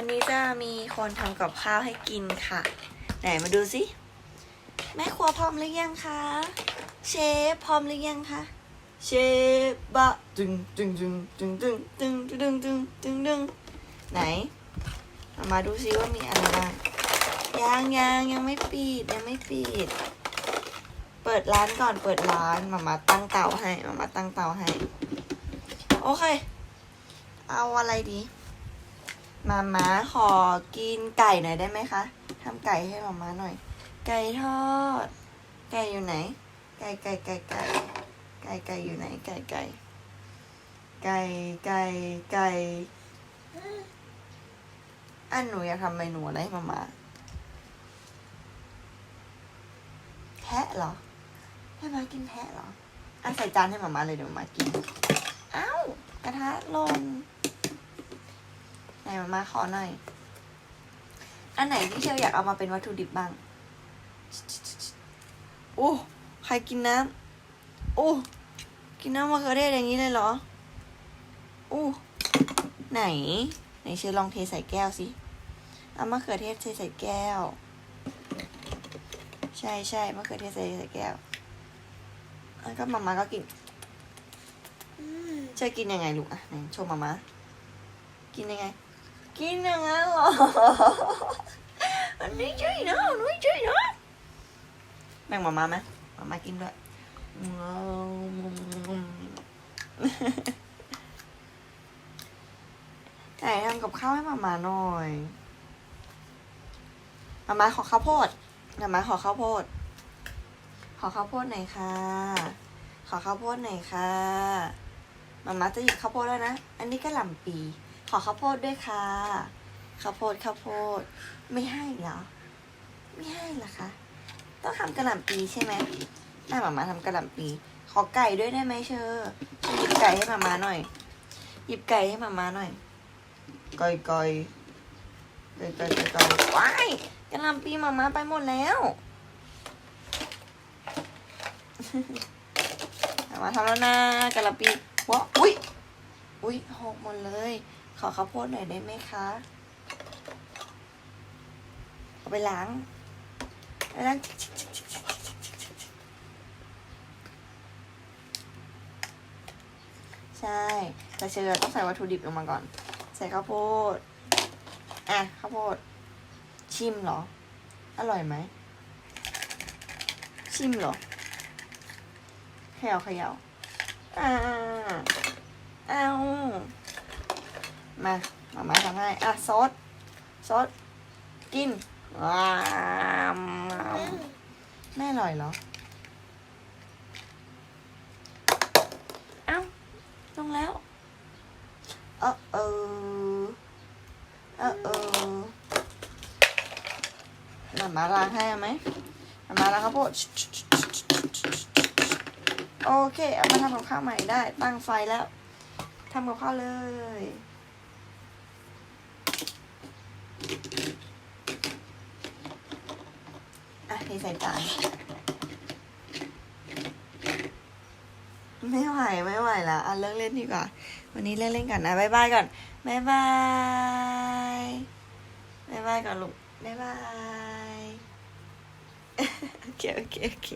วันนี้จะมีคนทำกับข้าวให้กินค่ะ ไหนมาดูสิแม่ครัวพร้อมหรือยังคะเชฟพร้อมหรือยังคะเชฟบะตึงตึงตึงตึงตึงตึงตึงตึงตึงตึงไหนเอามาดูซิว่ามีอะไรบ้างยังยังยังไม่ปิดยังไม่ปิด เปิดร้านก่อนเปิดร้านมามาตั้งเตาให้มามาตั้งเตาให้ โอเค เอาอะไรดี มาม่าขอกินไก่หน่อยได้ไหมคะทำไก่ให้มาม่าหน่อย ไก่ทอด ไก่อยู่ไหน ไก่ไก่ไก่ไก่ไก่ไก่อยู่ไหน ไก่ไก่ไก่ไก่ไก่อันหนูอยากทำเมนูอะไรให้มาม่าแพะเหรอ ให้มากินแพะเหรออันใส่จานให้มาม่าเลยเดี๋ยวมากิน อ้าวกระทะลน นมามาขอหน่อย อันไหนที่เชลอยากเอามาเป็นวัตถุดิบบ้าง โอ้ ใครกินน้ำ โอ้ กินน้ำมะเขือเทศอย่างนี้เลยเหรอ โอ้ ไหน ไหนเชลลองเทใส่แก้วสิ เอามะเขือเทศเทใส่แก้ว ใช่ใช่มะเขือเทศใส่ใส่แก้วแล้วก็มามาก็กินจะกินยังไงลูกอะไหนโชว์มามากินยังไง กินอย่างนั้นเหรอ มันไม่ใช่นะมันไม่ใช่นะแบ่งมามาไหมมามากินด้วยไหนทำกับข้าวให้มามาหน่อยมามาขอข้าวโพดมามาขอข้าวโพด ขอข้าวโพดหน่อยค่ะ ขอข้าวโพดหน่อยค่ะมามาจะหยิบข้าวโพดแล้วนะ อันนี้ก็หล่ำปี ขอข้าวโพดด้วยค่ะข้าวโพดข้าวโพด ไม่ให้เหรอ ไม่ให้เหรอคะต้องทำกระหล่ำปีใช่ไหมแม่มามาทำกระหล่ำปี ขอไก่ด้วยได้ไหมเชอร์หยิบไก่ให้มามาหน่อย หยิบไก่ให้มามาหน่อยไก่ไก่ไก่ไก่ไก่ไก่ว้ายกระหล่ำปีมามาไปหมดแล้วมาทำแล้วนะกระหล่ำปีว้าอุ้ยอุ้ยหกหมดเลย ขอข้าวโพดหน่อยได้ไหมคะเอาไปล้างไปล้างใช่ แต่เชอต้องใส่วัตถุดิบลงมาก่อน ใส่ข้าวโพด อะข้าวโพด ชิมเหรอ อร่อยไหม ชิมเหรอเขย่าเขย่าอ่าเอา มามามาทำให้ อะซดซดกิน ว้ามไม่อร่อยเหรอ เอ้า ลงแล้ว เออเออเออเออมามาล้างให้ไหมมามาล้างข้าวโพดโอเค เอามาทำกับข้าวใหม่ได้ ตั้งไฟแล้วทำกับข้าวเลย อะเทใส่จานไม่ไหวไม่ไหวและอะเลิกเล่นดีกว่า วันนี้เลิกเล่นกันนะบ๊ายบายก่อนบ๊ายบายบ๊ายบายก่อนลูกบ๊ายบายโอเคโอเคโอเค